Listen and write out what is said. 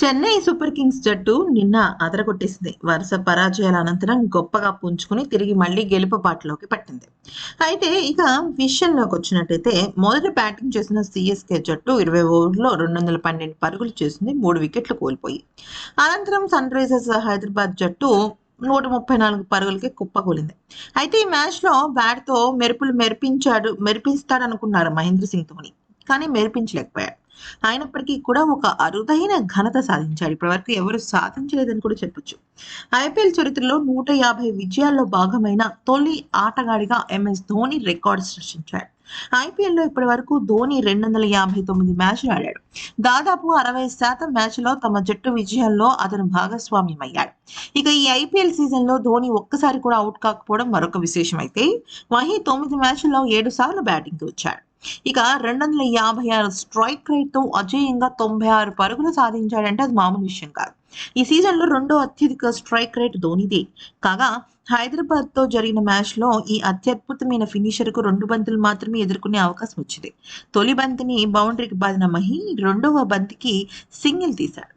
Chennai super Kings జట్టు నిన్న అదరగొట్టేసింది. వరుస పరాజయాల అనంతరం గొప్పగా పుంజుకుని తిరిగి మళ్ళీ గెలుపు బాటలోకి పట్టింది. అయితే ఇక విషయంలోకి వచ్చినట్టయితే మొదటి బ్యాటింగ్ చేసిన సిఎస్కే జట్టు ఇరవై ఓవర్లో రెండు వందల పన్నెండు పరుగులు చేసింది మూడు వికెట్లు కోల్పోయి. అనంతరం సన్ రైజర్స్ హైదరాబాద్ జట్టు నూట ముప్పై నాలుగు పరుగులకి కుప్పకూలింది అయితే ఈ మ్యాచ్లో బ్యాట్తో మెరుపులు మెరిపించాడు మెరిపిస్తాడనుకున్నారు మహేంద్ర సింగ్ ధోని కానీ మెరిపించలేకపోయాడు. అయినప్పటికీ కూడా ఒక అరుదైన ఘనత సాధించాడు. ఇప్పటివరకు ఎవరు సాధించలేదని కూడా చెప్పొచ్చు. ఐపీఎల్ చరిత్రలో నూట యాభై విజయాల్లో భాగమైన తొలి ఆటగాడిగా ఎంఎస్ ధోని రికార్డు సృష్టించాడు. ఐపీఎల్లో ఇప్పటి వరకు ధోని రెండు వందల యాభై తొమ్మిది మ్యాచ్లు ఆడాడు. దాదాపు అరవై శాతం మ్యాచ్లో తమ జట్టు విజయాల్లో అతను భాగస్వామ్యమయ్యాడు. ఇక ఈ ఐపీఎల్ సీజన్లో ధోని ఒక్కసారి కూడా అవుట్ కాకపోవడం మరొక విశేషం అయితే మహి తొమ్మిది మ్యాచ్ల్లో ఏడు సార్లు బ్యాటింగ్కి వచ్చాడు. ఇక రెండు వందల యాభై ఆరు స్ట్రైక్ రేట్తో అజేయంగా తొంభై ఆరు పరుగులు సాధించాడంటే అది మామూలు విషయం కాదు. ఈ సీజన్లో రెండో అత్యధిక స్ట్రైక్ రేట్ ధోనిదే. కాగా హైదరాబాద్తో జరిగిన మ్యాచ్లో ఈ అత్యద్భుతమైన ఫినిషర్కు రెండు బంతులు మాత్రమే ఎదుర్కొనే అవకాశం వచ్చింది. తొలి బంతిని బౌండరీకి బాదిన మహి రెండవ బంతికి సింగిల్ తీశాడు.